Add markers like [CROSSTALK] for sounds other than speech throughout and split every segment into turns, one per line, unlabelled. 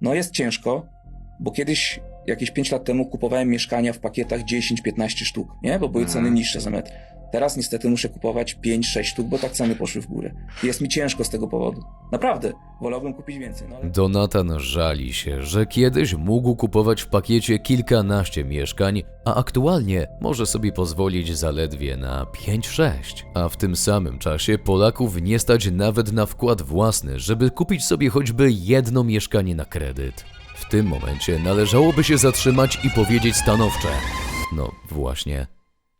No jest ciężko, bo kiedyś, jakieś 5 lat temu, kupowałem mieszkania w pakietach 10-15 sztuk, nie? Bo były ceny niższe za metr. Teraz niestety muszę kupować 5-6 sztuk, bo tak ceny poszły w górę. Jest mi ciężko z tego powodu. Naprawdę, wolałbym kupić więcej, no ale...
Donatan żali się, że kiedyś mógł kupować w pakiecie kilkanaście mieszkań, a aktualnie może sobie pozwolić zaledwie na 5-6. A w tym samym czasie Polaków nie stać nawet na wkład własny, żeby kupić sobie choćby jedno mieszkanie na kredyt. W tym momencie należałoby się zatrzymać i powiedzieć stanowcze. No właśnie.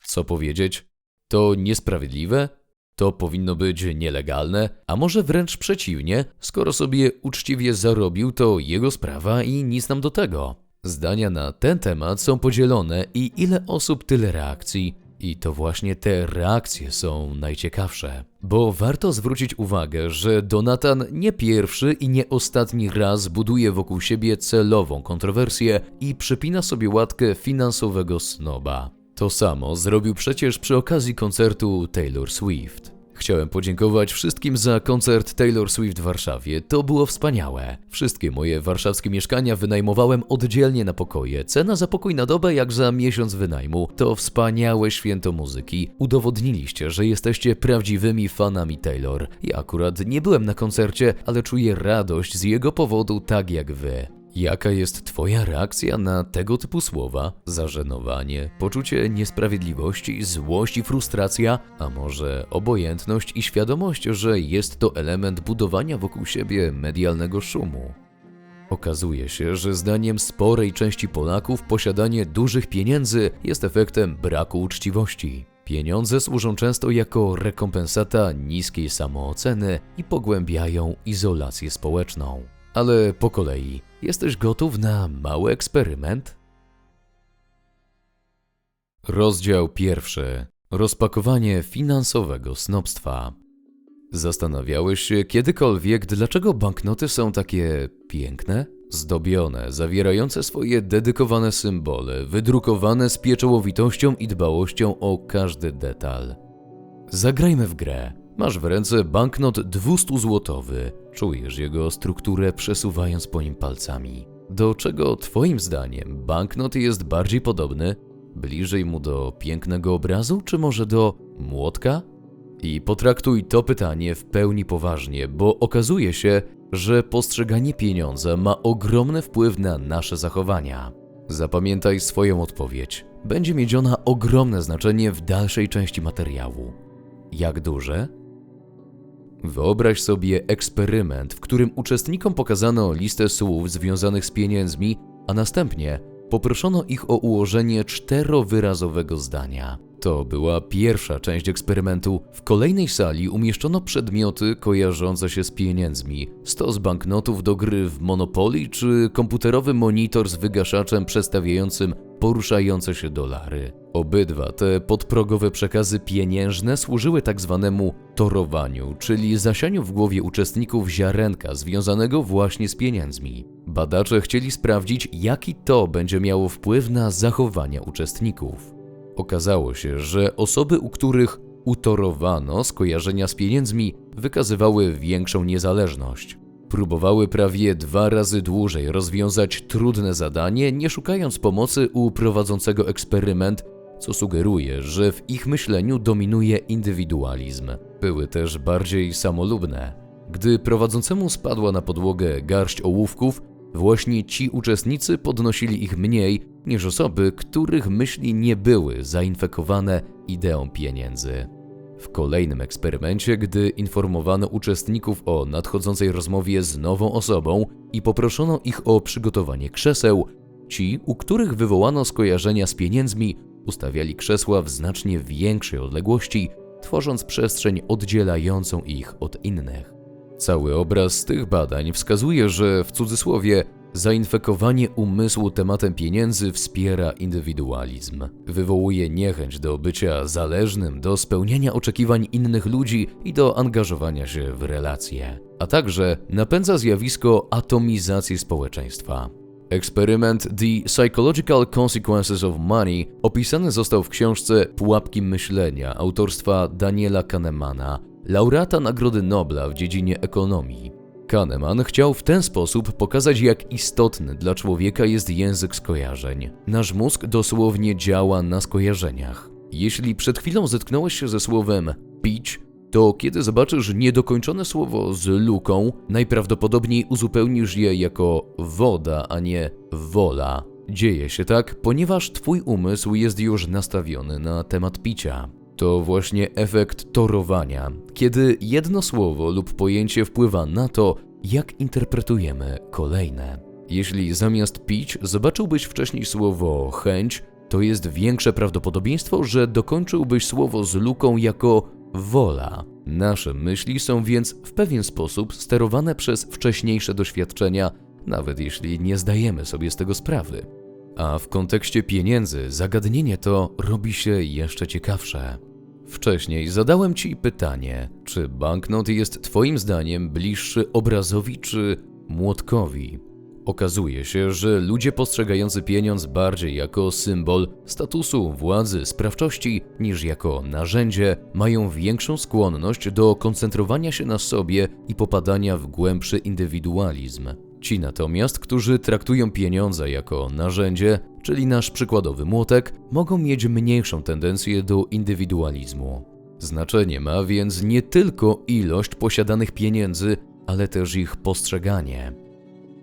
Co powiedzieć? To niesprawiedliwe? To powinno być nielegalne, a może wręcz przeciwnie, skoro sobie uczciwie zarobił, to jego sprawa i nic nam do tego. Zdania na ten temat są podzielone i ile osób, tyle reakcji. I to właśnie te reakcje są najciekawsze. Bo warto zwrócić uwagę, że Donatan nie pierwszy i nie ostatni raz buduje wokół siebie celową kontrowersję i przypina sobie łatkę finansowego snoba. To samo zrobił przecież przy okazji koncertu Taylor Swift. Chciałem podziękować wszystkim za koncert Taylor Swift w Warszawie. To było wspaniałe. Wszystkie moje warszawskie mieszkania wynajmowałem oddzielnie na pokoje. Cena za pokój na dobę jak za miesiąc wynajmu. To wspaniałe święto muzyki. Udowodniliście, że jesteście prawdziwymi fanami Taylor. Ja akurat nie byłem na koncercie, ale czuję radość z jego powodu tak jak wy. Jaka jest Twoja reakcja na tego typu słowa? Zażenowanie, poczucie niesprawiedliwości, złość i frustracja, a może obojętność i świadomość, że jest to element budowania wokół siebie medialnego szumu? Okazuje się, że zdaniem sporej części Polaków posiadanie dużych pieniędzy jest efektem braku uczciwości. Pieniądze służą często jako rekompensata niskiej samooceny i pogłębiają izolację społeczną. Ale po kolei, jesteś gotów na mały eksperyment? Rozdział pierwszy. Rozpakowanie finansowego snobstwa. Zastanawiałeś się kiedykolwiek, dlaczego banknoty są takie piękne? Zdobione, zawierające swoje dedykowane symbole, wydrukowane z pieczołowitością i dbałością o każdy detal. Zagrajmy w grę. Masz w ręce banknot 200-złotowy. Czujesz jego strukturę przesuwając po nim palcami. Do czego Twoim zdaniem banknot jest bardziej podobny? Bliżej mu do pięknego obrazu, czy może do młotka? I potraktuj to pytanie w pełni poważnie, bo okazuje się, że postrzeganie pieniądza ma ogromny wpływ na nasze zachowania. Zapamiętaj swoją odpowiedź. Będzie mieć ona ogromne znaczenie w dalszej części materiału. Jak duże? Wyobraź sobie eksperyment, w którym uczestnikom pokazano listę słów związanych z pieniędzmi, a następnie poproszono ich o ułożenie czterowyrazowego zdania. To była pierwsza część eksperymentu. W kolejnej sali umieszczono przedmioty kojarzące się z pieniędzmi. Stos banknotów do gry w Monopoly czy komputerowy monitor z wygaszaczem przedstawiającym poruszające się dolary. Obydwa te podprogowe przekazy pieniężne służyły tak zwanemu torowaniu, czyli zasianiu w głowie uczestników ziarenka związanego właśnie z pieniędzmi. Badacze chcieli sprawdzić, jaki to będzie miało wpływ na zachowania uczestników. Okazało się, że osoby, u których utorowano skojarzenia z pieniędzmi, wykazywały większą niezależność. Próbowały prawie dwa razy dłużej rozwiązać trudne zadanie, nie szukając pomocy u prowadzącego eksperyment, co sugeruje, że w ich myśleniu dominuje indywidualizm. Były też bardziej samolubne. Gdy prowadzącemu spadła na podłogę garść ołówków, właśnie ci uczestnicy podnosili ich mniej niż osoby, których myśli nie były zainfekowane ideą pieniędzy. W kolejnym eksperymencie, gdy informowano uczestników o nadchodzącej rozmowie z nową osobą i poproszono ich o przygotowanie krzeseł, ci, u których wywołano skojarzenia z pieniędzmi, ustawiali krzesła w znacznie większej odległości, tworząc przestrzeń oddzielającą ich od innych. Cały obraz tych badań wskazuje, że w cudzysłowie zainfekowanie umysłu tematem pieniędzy wspiera indywidualizm. Wywołuje niechęć do bycia zależnym, do spełniania oczekiwań innych ludzi i do angażowania się w relacje. A także napędza zjawisko atomizacji społeczeństwa. Eksperyment The Psychological Consequences of Money opisany został w książce Pułapki myślenia autorstwa Daniela Kahnemana, laureata Nagrody Nobla w dziedzinie ekonomii. Kahneman chciał w ten sposób pokazać, jak istotny dla człowieka jest język skojarzeń. Nasz mózg dosłownie działa na skojarzeniach. Jeśli przed chwilą zetknąłeś się ze słowem pić, to kiedy zobaczysz niedokończone słowo z luką, najprawdopodobniej uzupełnisz je jako woda, a nie wola. Dzieje się tak, ponieważ twój umysł jest już nastawiony na temat picia. To właśnie efekt torowania, kiedy jedno słowo lub pojęcie wpływa na to, jak interpretujemy kolejne. Jeśli zamiast pić zobaczyłbyś wcześniej słowo chęć, to jest większe prawdopodobieństwo, że dokończyłbyś słowo z luką jako wola. Nasze myśli są więc w pewien sposób sterowane przez wcześniejsze doświadczenia, nawet jeśli nie zdajemy sobie z tego sprawy. A w kontekście pieniędzy zagadnienie to robi się jeszcze ciekawsze. Wcześniej zadałem Ci pytanie, czy banknot jest Twoim zdaniem bliższy obrazowi czy młotkowi? Okazuje się, że ludzie postrzegający pieniądz bardziej jako symbol statusu, władzy, sprawczości niż jako narzędzie, mają większą skłonność do koncentrowania się na sobie i popadania w głębszy indywidualizm. Ci natomiast, którzy traktują pieniądze jako narzędzie, czyli nasz przykładowy młotek, mogą mieć mniejszą tendencję do indywidualizmu. Znaczenie ma więc nie tylko ilość posiadanych pieniędzy, ale też ich postrzeganie.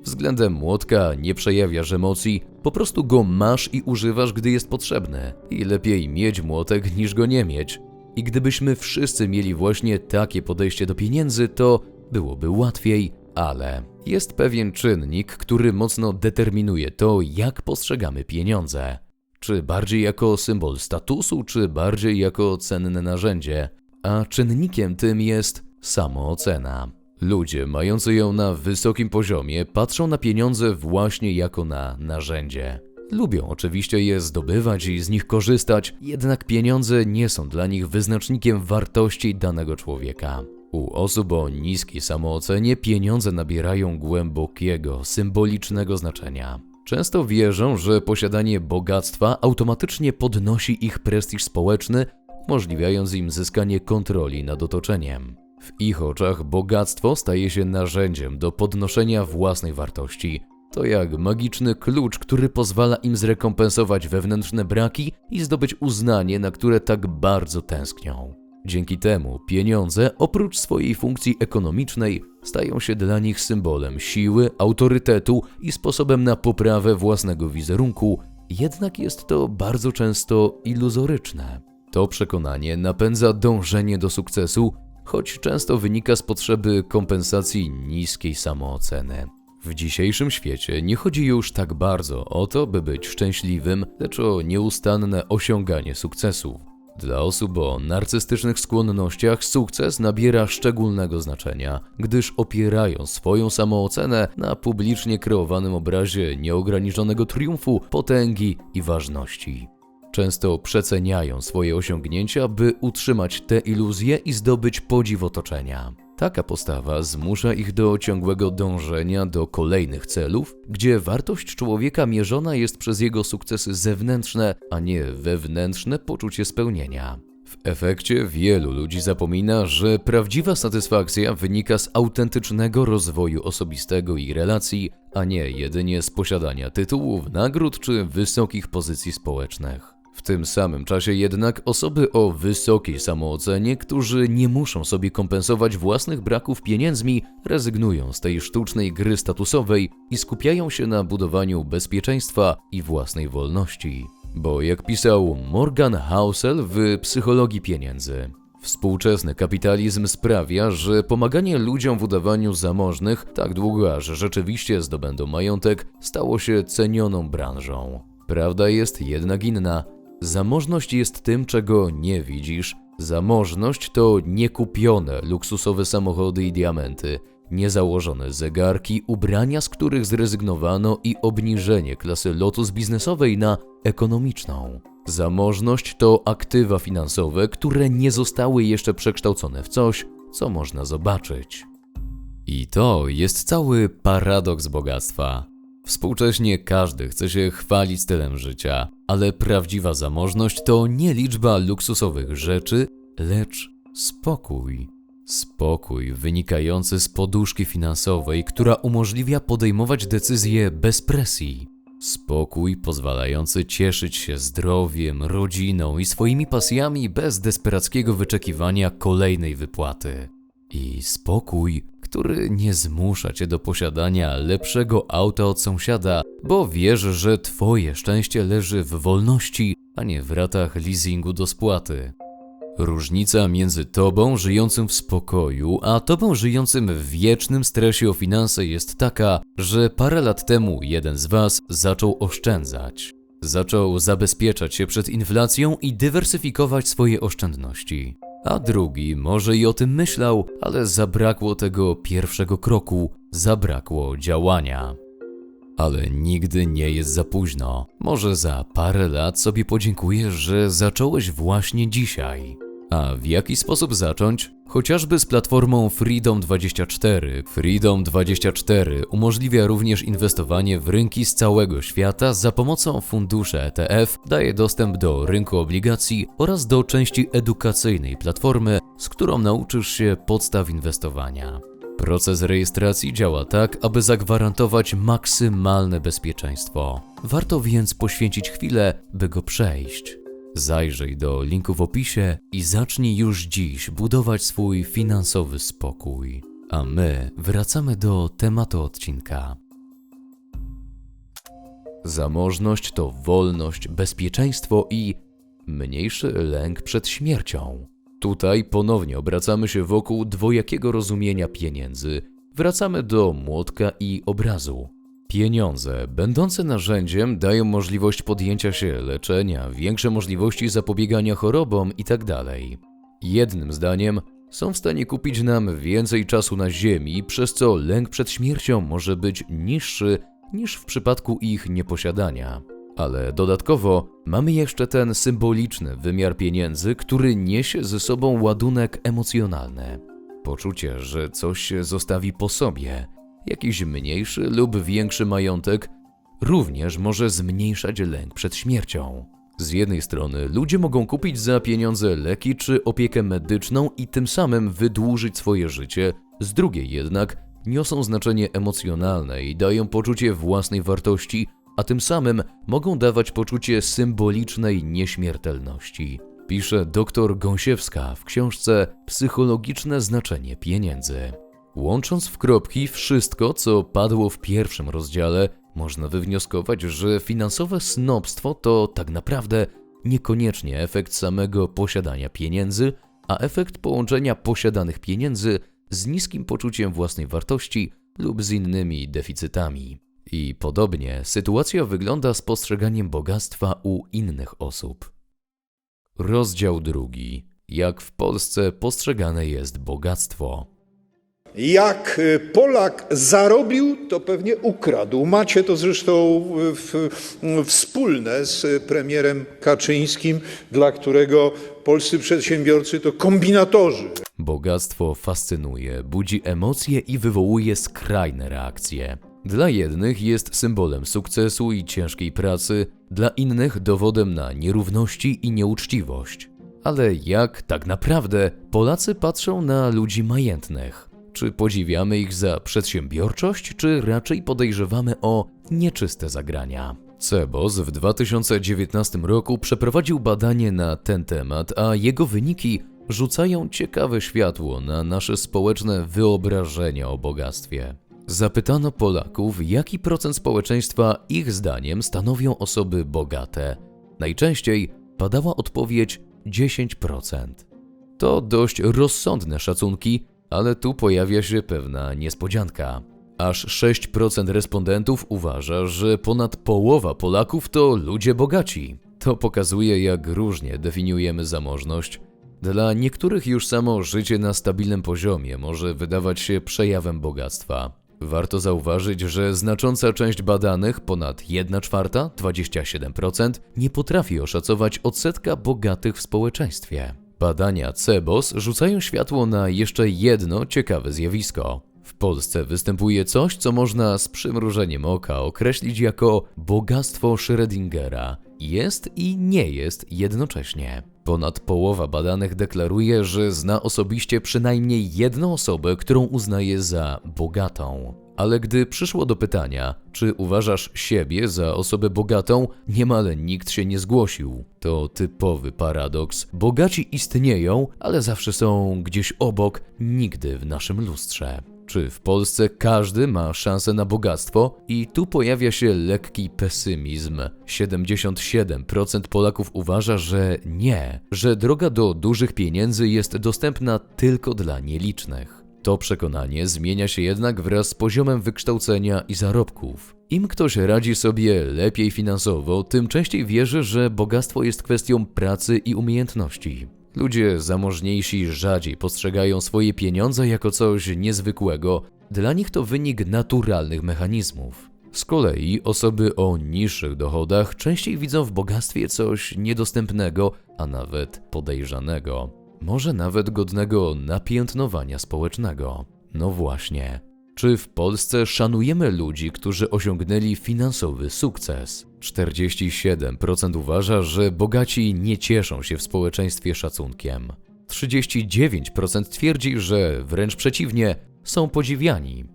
Względem młotka nie przejawiasz emocji, po prostu go masz i używasz, gdy jest potrzebny. I lepiej mieć młotek niż go nie mieć. I gdybyśmy wszyscy mieli właśnie takie podejście do pieniędzy, to byłoby łatwiej, ale jest pewien czynnik, który mocno determinuje to, jak postrzegamy pieniądze. Czy bardziej jako symbol statusu, czy bardziej jako cenne narzędzie. A czynnikiem tym jest samoocena. Ludzie mający ją na wysokim poziomie patrzą na pieniądze właśnie jako na narzędzie. Lubią oczywiście je zdobywać i z nich korzystać, jednak pieniądze nie są dla nich wyznacznikiem wartości danego człowieka. U osób o niskiej samoocenie pieniądze nabierają głębokiego, symbolicznego znaczenia. Często wierzą, że posiadanie bogactwa automatycznie podnosi ich prestiż społeczny, umożliwiając im zyskanie kontroli nad otoczeniem. W ich oczach bogactwo staje się narzędziem do podnoszenia własnej wartości. To jak magiczny klucz, który pozwala im zrekompensować wewnętrzne braki i zdobyć uznanie, na które tak bardzo tęsknią. Dzięki temu pieniądze, oprócz swojej funkcji ekonomicznej, stają się dla nich symbolem siły, autorytetu i sposobem na poprawę własnego wizerunku, jednak jest to bardzo często iluzoryczne. To przekonanie napędza dążenie do sukcesu, choć często wynika z potrzeby kompensacji niskiej samooceny. W dzisiejszym świecie nie chodzi już tak bardzo o to, by być szczęśliwym, lecz o nieustanne osiąganie sukcesów. Dla osób o narcystycznych skłonnościach sukces nabiera szczególnego znaczenia, gdyż opierają swoją samoocenę na publicznie kreowanym obrazie nieograniczonego triumfu, potęgi i ważności. Często przeceniają swoje osiągnięcia, by utrzymać te iluzje i zdobyć podziw otoczenia. Taka postawa zmusza ich do ciągłego dążenia do kolejnych celów, gdzie wartość człowieka mierzona jest przez jego sukcesy zewnętrzne, a nie wewnętrzne poczucie spełnienia. W efekcie wielu ludzi zapomina, że prawdziwa satysfakcja wynika z autentycznego rozwoju osobistego i relacji, a nie jedynie z posiadania tytułów, nagród czy wysokich pozycji społecznych. W tym samym czasie jednak osoby o wysokiej samoocenie, którzy nie muszą sobie kompensować własnych braków pieniędzmi, rezygnują z tej sztucznej gry statusowej i skupiają się na budowaniu bezpieczeństwa i własnej wolności. Bo jak pisał Morgan Housel w Psychologii Pieniędzy, Współczesny kapitalizm sprawia, że pomaganie ludziom w udawaniu zamożnych, tak długo aż rzeczywiście zdobędą majątek, stało się cenioną branżą. Prawda jest jednak inna. Zamożność jest tym, czego nie widzisz. Zamożność to niekupione luksusowe samochody i diamenty, niezałożone zegarki, ubrania, z których zrezygnowano i obniżenie klasy lotus biznesowej na ekonomiczną. Zamożność to aktywa finansowe, które nie zostały jeszcze przekształcone w coś, co można zobaczyć. I to jest cały paradoks bogactwa. Współcześnie każdy chce się chwalić stylem życia, ale prawdziwa zamożność to nie liczba luksusowych rzeczy, lecz spokój. Spokój wynikający z poduszki finansowej, która umożliwia podejmować decyzje bez presji. Spokój pozwalający cieszyć się zdrowiem, rodziną i swoimi pasjami bez desperackiego wyczekiwania kolejnej wypłaty. I spokój, który nie zmusza cię do posiadania lepszego auta od sąsiada, bo wiesz, że twoje szczęście leży w wolności, a nie w ratach leasingu do spłaty. Różnica między tobą żyjącym w spokoju, a tobą żyjącym w wiecznym stresie o finanse jest taka, że parę lat temu jeden z was zaczął oszczędzać. Zaczął zabezpieczać się przed inflacją i dywersyfikować swoje oszczędności. A drugi może i o tym myślał, ale zabrakło tego pierwszego kroku, zabrakło działania. Ale nigdy nie jest za późno. Może za parę lat sobie podziękujesz, że zacząłeś właśnie dzisiaj. A w jaki sposób zacząć? Chociażby z platformą Freedom24. Freedom24 umożliwia również inwestowanie w rynki z całego świata za pomocą funduszy ETF, daje dostęp do rynku obligacji oraz do części edukacyjnej platformy, z którą nauczysz się podstaw inwestowania. Proces rejestracji działa tak, aby zagwarantować maksymalne bezpieczeństwo. Warto więc poświęcić chwilę, by go przejść. Zajrzyj do linku w opisie i zacznij już dziś budować swój finansowy spokój. A my wracamy do tematu odcinka. Zamożność to wolność, bezpieczeństwo i mniejszy lęk przed śmiercią. Tutaj ponownie obracamy się wokół dwojakiego rozumienia pieniędzy. Wracamy do młotka i obrazu. Pieniądze, będące narzędziem, dają możliwość podjęcia się leczenia, większe możliwości zapobiegania chorobom itd. Jednym zdaniem, są w stanie kupić nam więcej czasu na Ziemi, przez co lęk przed śmiercią może być niższy niż w przypadku ich nieposiadania. Ale dodatkowo mamy jeszcze ten symboliczny wymiar pieniędzy, który niesie ze sobą ładunek emocjonalny. Poczucie, że coś się zostawi po sobie, jakiś mniejszy lub większy majątek, również może zmniejszać lęk przed śmiercią. Z jednej strony ludzie mogą kupić za pieniądze leki czy opiekę medyczną i tym samym wydłużyć swoje życie, z drugiej jednak niosą znaczenie emocjonalne i dają poczucie własnej wartości, a tym samym mogą dawać poczucie symbolicznej nieśmiertelności. Pisze dr Gąsiewska w książce Psychologiczne znaczenie pieniędzy. Łącząc w kropki wszystko, co padło w pierwszym rozdziale, można wywnioskować, że finansowe snobstwo to tak naprawdę niekoniecznie efekt samego posiadania pieniędzy, a efekt połączenia posiadanych pieniędzy z niskim poczuciem własnej wartości lub z innymi deficytami. I podobnie sytuacja wygląda z postrzeganiem bogactwa u innych osób. Rozdział drugi. Jak w Polsce postrzegane jest bogactwo?
Jak y, Polak zarobił, to pewnie ukradł. Macie to zresztą w, w, wspólne z premierem Kaczyńskim, dla którego polscy przedsiębiorcy to kombinatorzy.
Bogactwo fascynuje, budzi emocje i wywołuje skrajne reakcje. Dla jednych jest symbolem sukcesu i ciężkiej pracy, dla innych dowodem na nierówności i nieuczciwość. Ale jak tak naprawdę Polacy patrzą na ludzi majętnych? Czy podziwiamy ich za przedsiębiorczość, czy raczej podejrzewamy o nieczyste zagrania? Cebos w 2019 roku przeprowadził badanie na ten temat, a jego wyniki rzucają ciekawe światło na nasze społeczne wyobrażenia o bogactwie. Zapytano Polaków, jaki procent społeczeństwa ich zdaniem stanowią osoby bogate. Najczęściej padała odpowiedź 10%. To dość rozsądne szacunki, ale tu pojawia się pewna niespodzianka. Aż 6% respondentów uważa, że ponad połowa Polaków to ludzie bogaci. To pokazuje, jak różnie definiujemy zamożność. Dla niektórych już samo życie na stabilnym poziomie może wydawać się przejawem bogactwa. Warto zauważyć, że znacząca część badanych, ponad 1 czwarta, 27%, nie potrafi oszacować odsetka bogatych w społeczeństwie. Badania CEBOS rzucają światło na jeszcze jedno ciekawe zjawisko. W Polsce występuje coś, co można z przymrużeniem oka określić jako bogactwo Schrödingera. Jest i nie jest jednocześnie. Ponad połowa badanych deklaruje, że zna osobiście przynajmniej jedną osobę, którą uznaje za bogatą. Ale gdy przyszło do pytania, czy uważasz siebie za osobę bogatą, niemal nikt się nie zgłosił. To typowy paradoks. Bogaci istnieją, ale zawsze są gdzieś obok, nigdy w naszym lustrze. Czy w Polsce każdy ma szansę na bogactwo? I tu pojawia się lekki pesymizm. 77% Polaków uważa, że nie, że droga do dużych pieniędzy jest dostępna tylko dla nielicznych. To przekonanie zmienia się jednak wraz z poziomem wykształcenia i zarobków. Im ktoś radzi sobie lepiej finansowo, tym częściej wierzy, że bogactwo jest kwestią pracy i umiejętności. Ludzie zamożniejsi rzadziej postrzegają swoje pieniądze jako coś niezwykłego, dla nich to wynik naturalnych mechanizmów. Z kolei osoby o niższych dochodach częściej widzą w bogactwie coś niedostępnego, a nawet podejrzanego. Może nawet godnego napiętnowania społecznego. No właśnie. Czy w Polsce szanujemy ludzi, którzy osiągnęli finansowy sukces? 47% uważa, że bogaci nie cieszą się w społeczeństwie szacunkiem. 39% twierdzi, że wręcz przeciwnie, są podziwiani.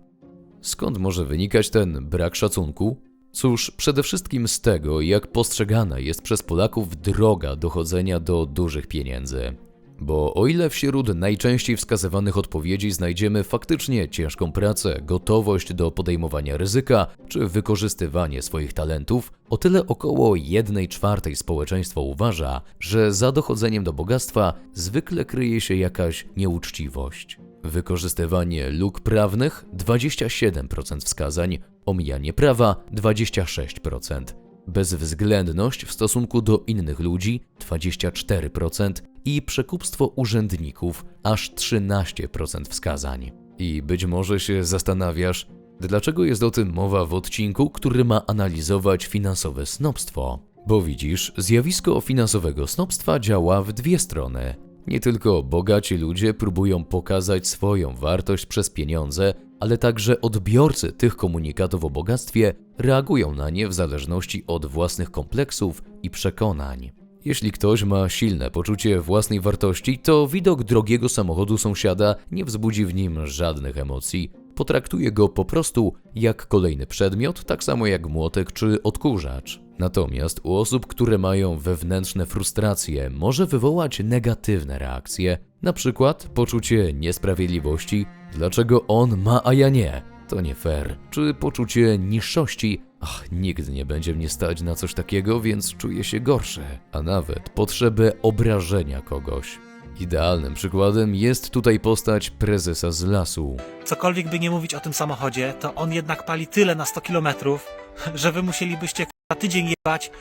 Skąd może wynikać ten brak szacunku? Cóż, przede wszystkim z tego, jak postrzegana jest przez Polaków droga dochodzenia do dużych pieniędzy. Bo o ile wśród najczęściej wskazywanych odpowiedzi znajdziemy faktycznie ciężką pracę, gotowość do podejmowania ryzyka czy wykorzystywanie swoich talentów, o tyle około 1 czwartej społeczeństwa uważa, że za dochodzeniem do bogactwa zwykle kryje się jakaś nieuczciwość. Wykorzystywanie luk prawnych 27% wskazań, omijanie prawa 26%, bezwzględność w stosunku do innych ludzi 24% i przekupstwo urzędników aż 13% wskazań. I być może się zastanawiasz, dlaczego jest o tym mowa w odcinku, który ma analizować finansowe snobstwo. Bo widzisz, zjawisko finansowego snobstwa działa w dwie strony. Nie tylko bogaci ludzie próbują pokazać swoją wartość przez pieniądze, ale także odbiorcy tych komunikatów o bogactwie reagują na nie w zależności od własnych kompleksów i przekonań. Jeśli ktoś ma silne poczucie własnej wartości, to widok drogiego samochodu sąsiada nie wzbudzi w nim żadnych emocji. Potraktuje go po prostu jak kolejny przedmiot, tak samo jak młotek czy odkurzacz. Natomiast u osób, które mają wewnętrzne frustracje, może wywołać negatywne reakcje, na przykład poczucie niesprawiedliwości, dlaczego on ma, a ja nie, to nie fair, czy poczucie niższości, ach, nigdy nie będzie mnie stać na coś takiego, więc czuję się gorszy, a nawet potrzebę obrażenia kogoś. Idealnym przykładem jest tutaj postać prezesa z lasu.
Cokolwiek by nie mówić o tym samochodzie, to on jednak pali tyle na 100 kilometrów, [LAUGHS] że wy musielibyście na tydzień jebać,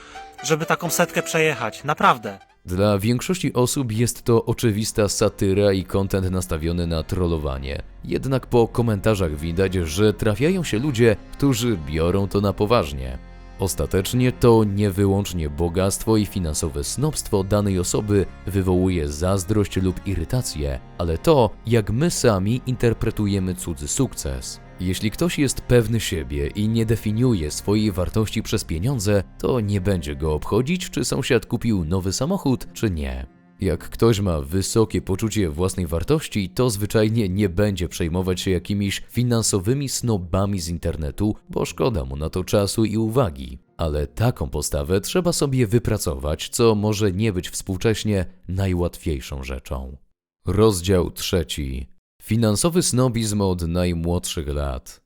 żeby taką setkę przejechać. Naprawdę.
Dla większości osób jest to oczywista satyra i kontent nastawiony na trollowanie. Jednak po komentarzach widać, że trafiają się ludzie, którzy biorą to na poważnie. Ostatecznie to nie wyłącznie bogactwo i finansowe snobstwo danej osoby wywołuje zazdrość lub irytację, ale to, jak my sami interpretujemy cudzy sukces. Jeśli ktoś jest pewny siebie i nie definiuje swojej wartości przez pieniądze, to nie będzie go obchodzić, czy sąsiad kupił nowy samochód, czy nie. Jak ktoś ma wysokie poczucie własnej wartości, to zwyczajnie nie będzie przejmować się jakimiś finansowymi snobami z internetu, bo szkoda mu na to czasu i uwagi. Ale taką postawę trzeba sobie wypracować, co może nie być współcześnie najłatwiejszą rzeczą. Rozdział trzeci. Finansowy snobizm od najmłodszych lat.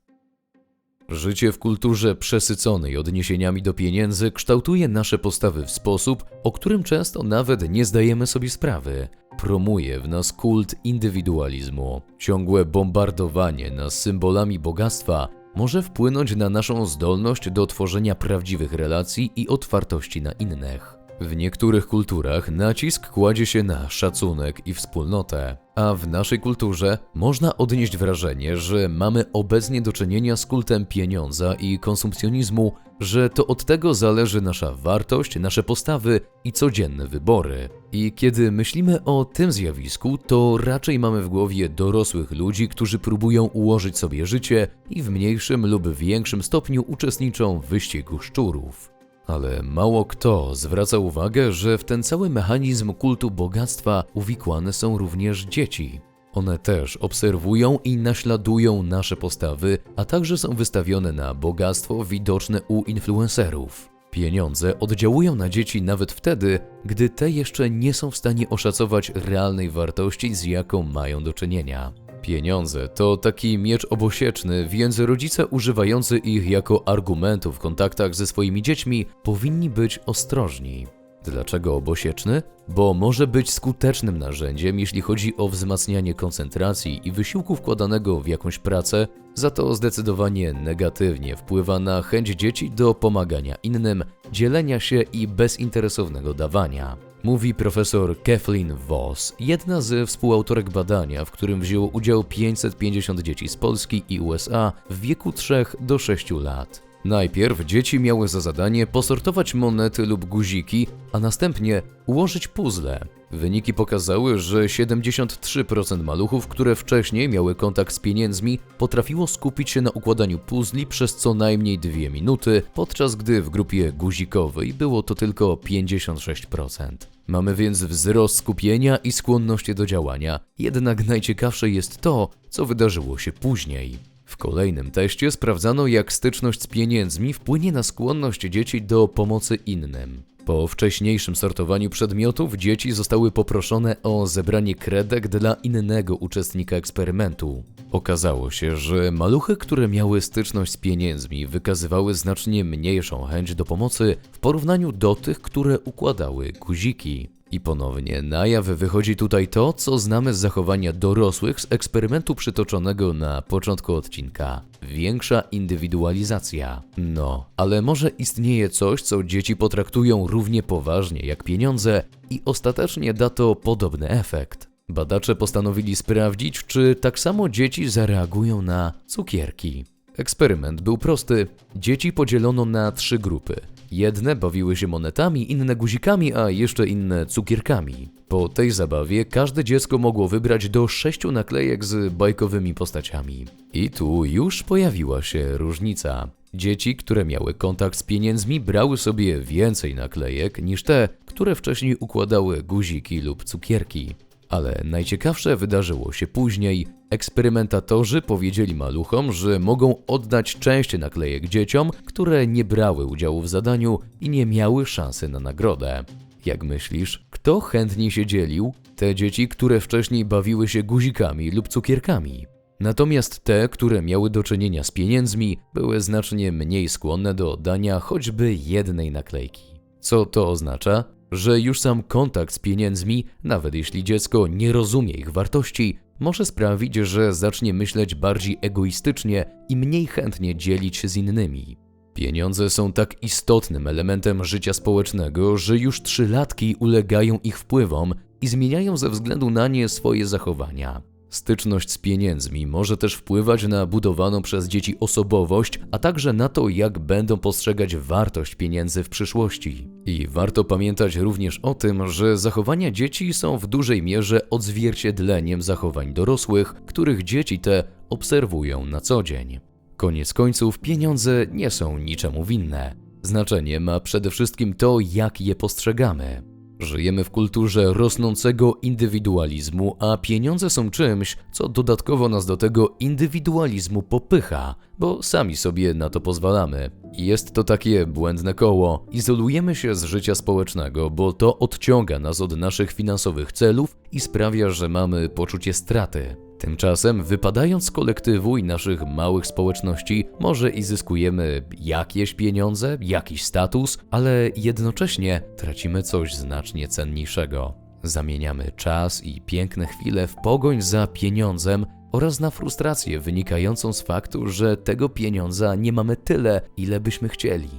Życie w kulturze przesyconej odniesieniami do pieniędzy kształtuje nasze postawy w sposób, o którym często nawet nie zdajemy sobie sprawy. Promuje w nas kult indywidualizmu. Ciągłe bombardowanie nas symbolami bogactwa może wpłynąć na naszą zdolność do tworzenia prawdziwych relacji i otwartości na innych. W niektórych kulturach nacisk kładzie się na szacunek i wspólnotę, a w naszej kulturze można odnieść wrażenie, że mamy obecnie do czynienia z kultem pieniądza i konsumpcjonizmu, że to od tego zależy nasza wartość, nasze postawy i codzienne wybory. I kiedy myślimy o tym zjawisku, to raczej mamy w głowie dorosłych ludzi, którzy próbują ułożyć sobie życie i w mniejszym lub większym stopniu uczestniczą w wyścigu szczurów. Ale mało kto zwraca uwagę, że w ten cały mechanizm kultu bogactwa uwikłane są również dzieci. One też obserwują i naśladują nasze postawy, a także są wystawione na bogactwo widoczne u influencerów. Pieniądze oddziałują na dzieci nawet wtedy, gdy te jeszcze nie są w stanie oszacować realnej wartości, z jaką mają do czynienia. Pieniądze to taki miecz obosieczny, więc rodzice używający ich jako argumentu w kontaktach ze swoimi dziećmi powinni być ostrożni. Dlaczego obosieczny? Bo może być skutecznym narzędziem, jeśli chodzi o wzmacnianie koncentracji i wysiłku wkładanego w jakąś pracę, za to zdecydowanie negatywnie wpływa na chęć dzieci do pomagania innym, dzielenia się i bezinteresownego dawania. Mówi profesor Kathleen Voss, jedna ze współautorek badania, w którym wzięło udział 550 dzieci z Polski i USA w wieku 3 do 6 lat. Najpierw dzieci miały za zadanie posortować monety lub guziki, a następnie ułożyć puzzle. Wyniki pokazały, że 73% maluchów, które wcześniej miały kontakt z pieniędzmi, potrafiło skupić się na układaniu puzli przez co najmniej 2 minuty, podczas gdy w grupie guzikowej było to tylko 56%. Mamy więc wzrost skupienia i skłonności do działania, jednak najciekawsze jest to, co wydarzyło się później. W kolejnym teście sprawdzano, jak styczność z pieniędzmi wpłynie na skłonność dzieci do pomocy innym. Po wcześniejszym sortowaniu przedmiotów dzieci zostały poproszone o zebranie kredek dla innego uczestnika eksperymentu. Okazało się, że maluchy, które miały styczność z pieniędzmi, wykazywały znacznie mniejszą chęć do pomocy w porównaniu do tych, które układały guziki. I ponownie na jaw wychodzi tutaj to, co znamy z zachowania dorosłych z eksperymentu przytoczonego na początku odcinka. Większa indywidualizacja. No, ale może istnieje coś, co dzieci potraktują równie poważnie jak pieniądze i ostatecznie da to podobny efekt. Badacze postanowili sprawdzić, czy tak samo dzieci zareagują na cukierki. Eksperyment był prosty. Dzieci podzielono na trzy grupy. Jedne bawiły się monetami, inne guzikami, a jeszcze inne cukierkami. Po tej zabawie każde dziecko mogło wybrać do sześciu naklejek z bajkowymi postaciami. I tu już pojawiła się różnica. Dzieci, które miały kontakt z pieniędzmi, brały sobie więcej naklejek niż te, które wcześniej układały guziki lub cukierki. Ale najciekawsze wydarzyło się później. Eksperymentatorzy powiedzieli maluchom, że mogą oddać część naklejek dzieciom, które nie brały udziału w zadaniu i nie miały szansy na nagrodę. Jak myślisz, kto chętniej się dzielił? Te dzieci, które wcześniej bawiły się guzikami lub cukierkami. Natomiast te, które miały do czynienia z pieniędzmi, były znacznie mniej skłonne do oddania choćby jednej naklejki. Co to oznacza? Że już sam kontakt z pieniędzmi, nawet jeśli dziecko nie rozumie ich wartości, może sprawić, że zacznie myśleć bardziej egoistycznie i mniej chętnie dzielić się z innymi. Pieniądze są tak istotnym elementem życia społecznego, że już trzylatki ulegają ich wpływom i zmieniają ze względu na nie swoje zachowania. Styczność z pieniędzmi może też wpływać na budowaną przez dzieci osobowość, a także na to, jak będą postrzegać wartość pieniędzy w przyszłości. I warto pamiętać również o tym, że zachowania dzieci są w dużej mierze odzwierciedleniem zachowań dorosłych, których dzieci te obserwują na co dzień. Koniec końców, pieniądze nie są niczemu winne. Znaczenie ma przede wszystkim to, jak je postrzegamy. Żyjemy w kulturze rosnącego indywidualizmu, a pieniądze są czymś, co dodatkowo nas do tego indywidualizmu popycha, bo sami sobie na to pozwalamy. Jest to takie błędne koło. Izolujemy się z życia społecznego, bo to odciąga nas od naszych finansowych celów i sprawia, że mamy poczucie straty. Tymczasem, wypadając z kolektywu i naszych małych społeczności, może i zyskujemy jakieś pieniądze, jakiś status, ale jednocześnie tracimy coś znacznie cenniejszego. Zamieniamy czas i piękne chwile w pogoń za pieniądzem oraz na frustrację wynikającą z faktu, że tego pieniądza nie mamy tyle, ile byśmy chcieli.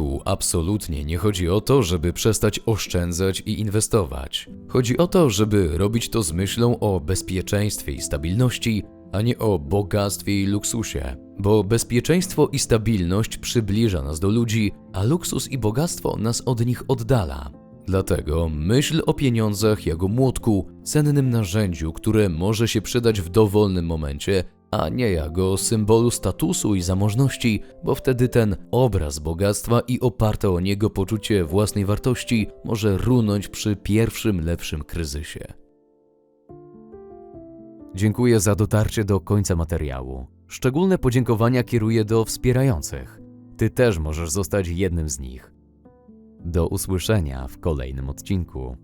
Tu absolutnie nie chodzi o to, żeby przestać oszczędzać i inwestować. Chodzi o to, żeby robić to z myślą o bezpieczeństwie i stabilności, a nie o bogactwie i luksusie. Bo bezpieczeństwo i stabilność przybliża nas do ludzi, a luksus i bogactwo nas od nich oddala. Dlatego myśl o pieniądzach jako młotku, cennym narzędziu, które może się przydać w dowolnym momencie, a nie jako symbolu statusu i zamożności, bo wtedy ten obraz bogactwa i oparte o niego poczucie własnej wartości może runąć przy pierwszym lepszym kryzysie. Dziękuję za dotarcie do końca materiału. Szczególne podziękowania kieruję do wspierających. Ty też możesz zostać jednym z nich. Do usłyszenia w kolejnym odcinku.